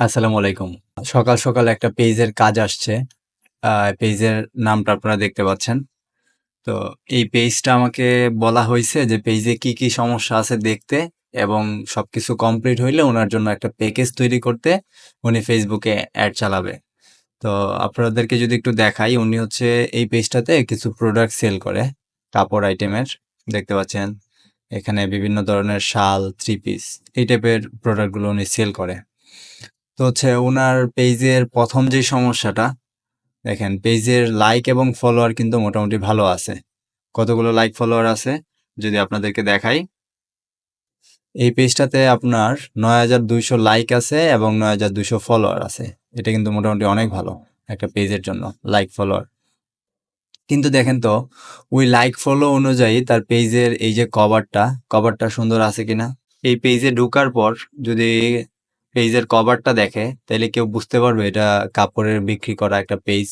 আসসালামু আলাইকুম। সকাল, সকাল একটা পেজের কাজ আসছে। পেজের নামটা আপনারা দেখতে পাচ্ছেন। তো এই পেজটা আমাকে বলা হয়েছে যে পেজে কি, কি সমস্যা আছে দেখতে এবং সবকিছু কমপ্লিট হইলে ওনার জন্য একটা প্যাকেজ তৈরি করতে উনি ফেসবুকে অ্যাড চালাবে। তো আপনাদেরকে যদি একটু দেখাই উনি হচ্ছে এই পেজটাতে কিছু প্রোডাক্ট সেল করে কাপড় আইটেমের। দেখতে পাচ্ছেন এখানে বিভিন্ন ধরনের শাল, থ্রি পিস এই টাইপের প্রোডাক্টগুলো উনি সেল করে। তো হচ্ছে ওনার পেজের প্রথম যে সমস্যাটা দেখেন পেজের লাইক এবং ফলোয়ার কিন্তু মোটামুটি ভালো আছে। কতগুলো লাইক ফলোয়ার আছে যদি আপনাদেরকে দেখাই। এই পেজটাতে আপনার ৯২০০ লাইক আছে এবং ৯২০০ ফলোয়ার আছে। এটা কিন্তু মোটামুটি অনেক ভালো একটা পেজের জন্য লাইক ফলোয়ার। কিন্তু দেখেন তো ওই লাইক ফলো অনুযায়ী তার পেজের এই যে কভারটা, কভারটা সুন্দর আছে কিনা? এই পেজে ঢোকার পর যদি পেজের কভারটা দেখে তাইলে কেউ বুঝতে পারবে এটা কাপড়ের বিক্রি করা একটা পেজ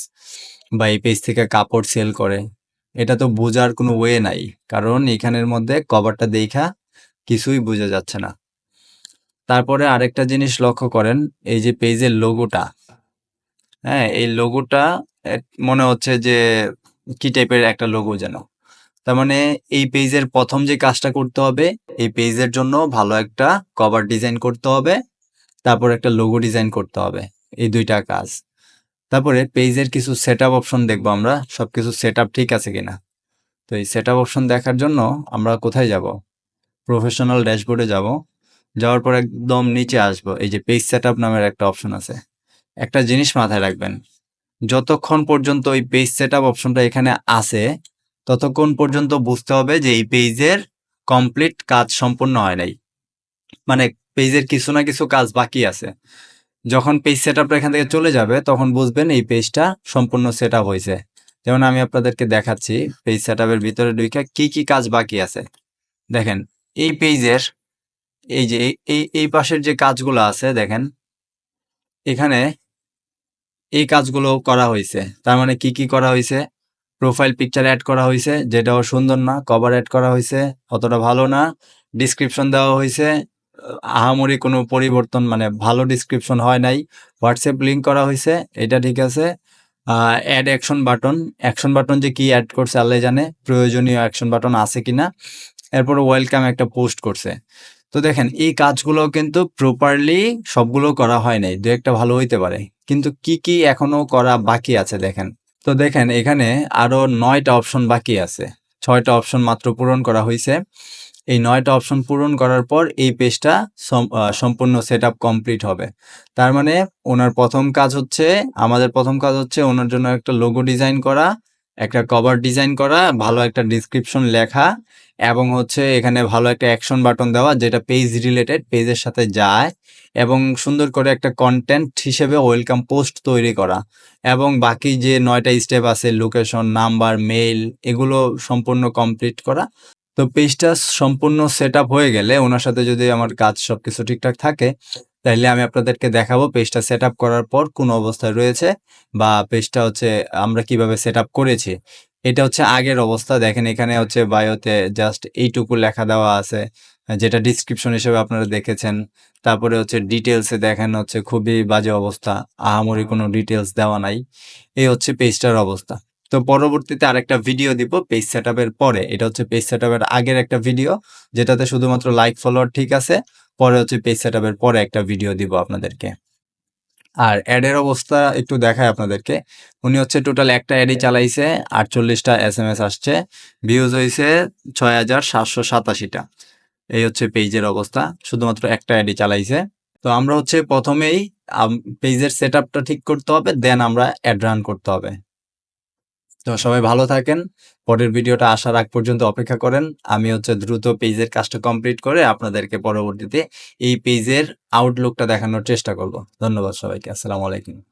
বা এই পেজ থেকে কাপড় সেল করে। এটা তো বোঝার কোনো ওয়ে নাই। কারণ এখানের মধ্যে কভারটা দেখা কিছুই বোঝা যাচ্ছে না। তারপরে আরেকটা জিনিস লক্ষ্য করেন এই যে পেজের লোগোটা, হ্যাঁ? এই লোগোটা মনে হচ্ছে যে কি টাইপের একটা লোগো যেন। তার মানে এই পেজের প্রথম যে কাজটা করতে হবে এই পেজের জন্য ভালো একটা কভার ডিজাইন করতে হবে। তারপর একটা লোগো ডিজাইন করতে হবে। এই দুইটা কাজ। তারপরে পেজের কিছু সেটআপ অপশন দেখব আমরা। সবকিছু সেটআপ ঠিক আছে কিনা। তো এই সেটআপ অপশন দেখার জন্য আমরা কোথায় যাব? প্রফেশনাল ড্যাশবোর্ডে যাব। যাওয়ার পর একদম নিচে আসব। এই যে পেজ সেটআপ নামের একটা অপশন আছে। একটা জিনিস মাথায় রাখবেন। যতক্ষণ পর্যন্ত এই পেজ সেটআপ অপশনটা এখানে আছে, ততক্ষণ পর্যন্ত বুঝতে হবে যে এই পেজের কমপ্লিট কাজ সম্পূর্ণ হয় নাই। মানে পেজের কিছু না কিছু কাজ বাকি আছে। যখন পেজ সেটআপটা এখান থেকে চলে যাবে তখন বুঝবেন এই পেজটা সম্পূর্ণ সেটআপ হয়েছে যেমন আমি আপনাদেরকে দেখাচ্ছি পেজ সেটআপের ভিতরে ঢুইকা কি, কি কাজ বাকি আছে। দেখেন এই পেজের এই যে এই এই পাশের যে কাজগুলো আছে দেখেন এখানে এই কাজগুলো করা হয়েছে তার মানে কি, কি করা হয়েছে প্রোফাইল পিকচার অ্যাড করা হয়েছে যেটাও সুন্দর না। কভার অ্যাড করা হয়েছে অতটা ভালো না। ডেসক্রিপশন দেওয়া হইছে আহামরি কোনো পরিবর্তন মানে ভালো ডিসক্রিপশন হয় নাই। হোয়াটসঅ্যাপ লিঙ্ক করা হয়েছে এটা ঠিক আছে। Add action button, action button যে কি অ্যাড করছে আল্লাহই জানে। প্রয়োজনীয় অ্যাকশন বাটন আছে কিনা। এরপরে ওয়েলকাম একটা পোস্ট করছে। তো দেখেন এই কাজগুলো কিন্তু প্রপারলি সবগুলো করা হয় নাই। দু একটা ভালো হইতে পারে। কিন্তু কি, কি এখনও করা বাকি আছে দেখেন। তো দেখেন এখানে আরও নয়টা অপশন বাকি আছে। ছয়টা অপশন মাত্র পূরণ করা হইছে। এই নয়টা অপশন পূরণ করার পর এই পেজটা সম্পূর্ণ সেটআপ কমপ্লিট হবে। তার মানে ওনার প্রথম কাজ হচ্ছে আমাদের প্রথম কাজ হচ্ছে ওনার জন্য একটা লোগো ডিজাইন করা, একটা কভার ডিজাইন করা, ভালো একটা ডিসক্রিপশন লেখা এবং হচ্ছে এখানে ভালো একটা অ্যাকশন বাটন দেওয়া যেটা পেজ রিলেটেড পেজের সাথে যায় এবং সুন্দর করে একটা কন্টেন্ট হিসেবে ওয়েলকাম পোস্ট তৈরি করা এবং বাকি যে নয়টা স্টেপ আছে লোকেশন, নাম্বার, মেইল এগুলো সম্পূর্ণ কমপ্লিট করা। তো পেজটা সম্পূর্ণ সেটআপ হয়ে গেলে ওনার সাথে যদি আমার কাজ সবকিছু ঠিকঠাক থাকে তাইলে আমি আপনাদেরকে দেখাবো পেজটা সেটআপ করার পর কোন অবস্থায় রয়েছে বা পেজটা হচ্ছে আমরা কীভাবে সেটআপ করেছি। এটা হচ্ছে আগের অবস্থা। দেখেন এখানে হচ্ছে বায়োতে জাস্ট এইটুকু লেখা দেওয়া আছে। যেটা ডেসক্রিপশন হিসেবে আপনারা দেখেছেন। তারপরে হচ্ছে ডিটেলসে দেখেন হচ্ছে খুবই বাজে অবস্থা। আহামরি কোনো ডিটেলস দেওয়া নাই। এই হচ্ছে পেজটার অবস্থা। তো পরবর্তীতে আরেকটা ভিডিও দিব পেজ সেটআপের পরে। এটা হচ্ছে পেজ সেটআপের আগের একটা ভিডিও যেটাতে শুধুমাত্র লাইক ফলোয়ার ঠিক আছে। পরে হচ্ছে পেজ সেটআপের পরে একটা ভিডিও দিব আপনাদেরকে। আর অ্যাডের অবস্থা একটু দেখায় আপনাদেরকে। উনি হচ্ছে টোটাল একটা এডই চালাইছে, আটচল্লিশটা এস এম এস আসছে। ভিউজ হয়েছে ছয় হাজার সাতশো সাতাশিটা এই হচ্ছে পেজের অবস্থা। শুধুমাত্র একটা এডই চালাইছে। তো আমরা হচ্ছে ১ম এই আম পেজের সেটআপটা ঠিক করতে হবে দেন আমরা অ্যাড রান করতে হবে। তো সবাই ভালো থাকেন। পরের ভিডিওটা আসার আগ পর্যন্ত অপেক্ষা করেন। আমি হচ্ছে দ্রুত পেজের কাজটা কমপ্লিট করে আপনাদেরকে পরবর্তীতে এই পেজের আউটলুকটা দেখানোর চেষ্টা করব। ধন্যবাদ সবাইকে। আসসালামু আলাইকুম।